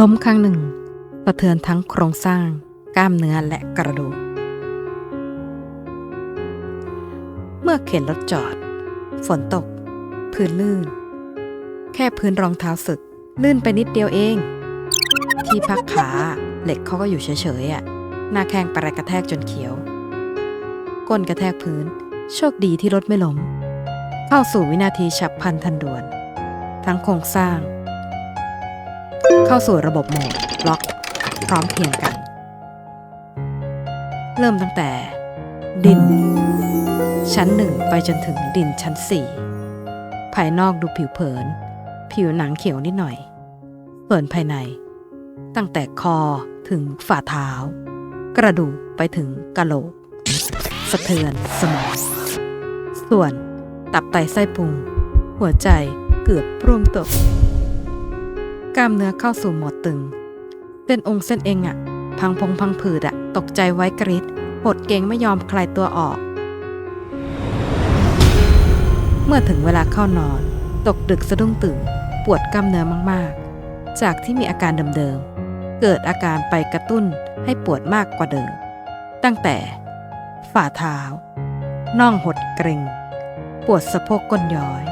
ล้มครั้งหนึ่งสะเทือนทั้งโครงสร้าง กล้ามเนื้อและกระดูก เมื่อเข็นรถจอด ฝนตก พื้นลื่น แค่พื้นรองเท้าสึก ลื่นไปนิดเดียวเอง ที่พักขาเหล็กเขาก็อยู่เฉยๆอะหน้าแข้งไปกระแทกจนเขียว ก้นกระแทกพื้น โชคดีที่รถไม่ล้ม เข้าสู่วินาทีฉับพลันทันด่วน ทั้งโครงสร้าง เข้าสู่ระบบโหมดล็อก พร้อมเพียงกัน เริ่มตั้งแต่ ดิน ชั้นหนึ่งไปจนถึงดินชั้นสี่ภายนอกดูผิวเผิน ผิวหนังเขียวนิดหน่อยส่วนภายใน ตั้งแต่คอถึงฝ่าเท้า กระดูกไปถึงกะโหลก สะเทือนสมอง ส่วนตับไตไส้พุง หัวใจเกือบร่วงตก กล้ามเนื้อเข้าสู่หมดตึง เส้นองค์เส้นเองอะพังพงพังผืดอะตกใจไว้กริดหดเก่งไม่ยอมคลายตัวออก เมื่อถึงเวลาเข้านอน ตกดึกสะดุ้งตื่น ปวดกล้ามเนื้อมากๆ จากที่มีอาการเดิมๆ เกิดอาการไปกระตุ้นให้ปวดมากกว่าเดิม ตั้งแต่ ฝ่าเท้า น่องหดเกร็ง ปวดสะโพกก้นย้อย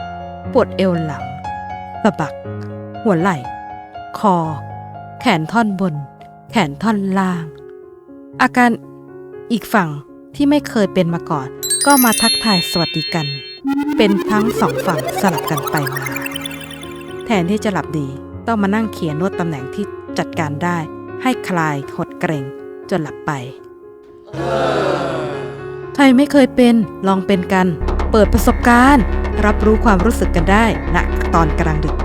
ปวดเอวหลังสะบัก หัวไหล่ คอ แขนท่อนบน แขนท่อนล่าง อาการอีกฝั่งที่ไม่เคยเป็นมาก่อน ก็มาทักทายสวัสดีกัน เป็นทั้งสองฝั่งสลับกันไปมา แทนที่จะหลับดีต้องมานั่งเขียนนวดตำแหน่งที่จัดการได้ ให้คลายหดเกรงจนหลับไปใครไม่เคยเป็นลองเป็นกัน เปิดประสบการณ์ รับรู้ความรู้สึกกันได้ณตอนกลางดึก